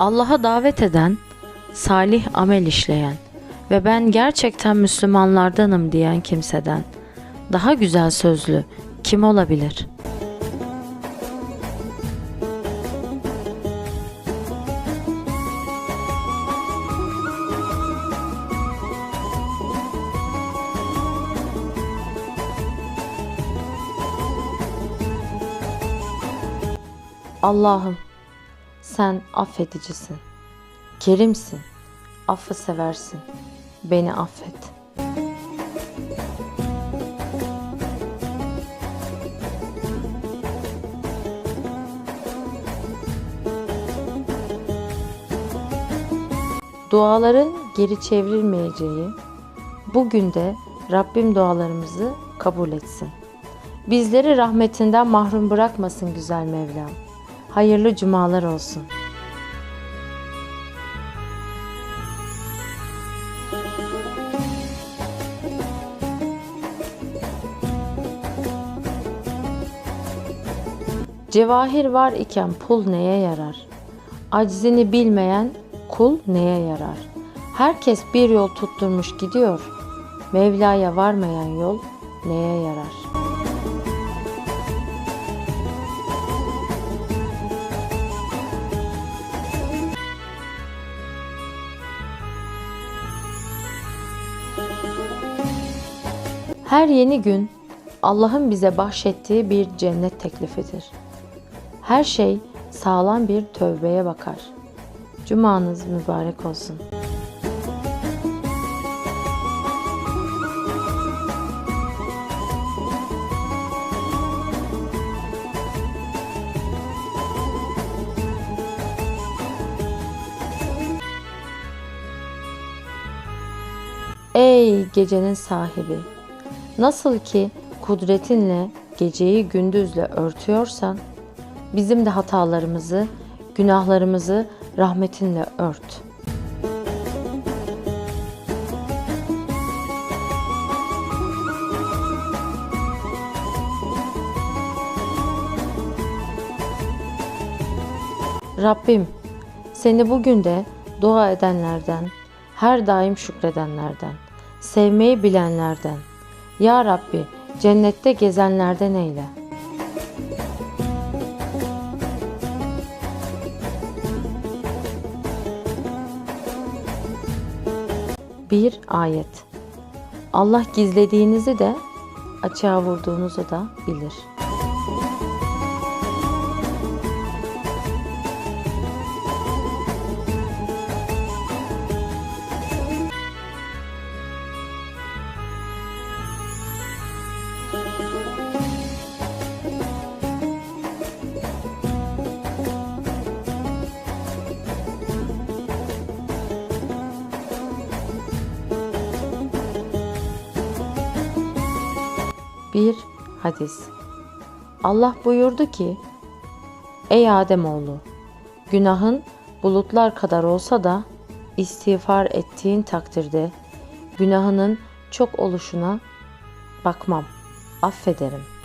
Allah'a davet eden, salih amel işleyen ve ben gerçekten Müslümanlardanım diyen kimseden daha güzel sözlü kim olabilir? Allah'ım sen affedicisin, kerimsin, affı seversin, beni affet. Duaların geri çevrilmeyeceği, bugün de Rabbim dualarımızı kabul etsin. Bizleri rahmetinden mahrum bırakmasın güzel Mevlam. Hayırlı cumalar olsun. Cevahir var iken pul neye yarar? Aczini bilmeyen kul neye yarar? Herkes bir yol tutturmuş gidiyor. Mevla'ya varmayan yol neye yarar? Her yeni gün Allah'ın bize bahşettiği bir cennet teklifidir. Her şey sağlam bir tövbeye bakar. Cumanız mübarek olsun. Ey gecenin sahibi! Nasıl ki kudretinle geceyi gündüzle örtüyorsan, bizim de hatalarımızı, günahlarımızı rahmetinle ört. Rabbim, seni bugün de dua edenlerden, her daim şükredenlerden, sevmeyi bilenlerden, Ya Rabbi cennette gezenlerden eyle. Bir ayet. Allah gizlediğinizi de açığa vurduğunuzu da bilir. Bir hadis. Allah buyurdu ki: Ey Ademoğlu, günahın bulutlar kadar olsa da istiğfar ettiğin takdirde günahının çok oluşuna bakmam, affederim.''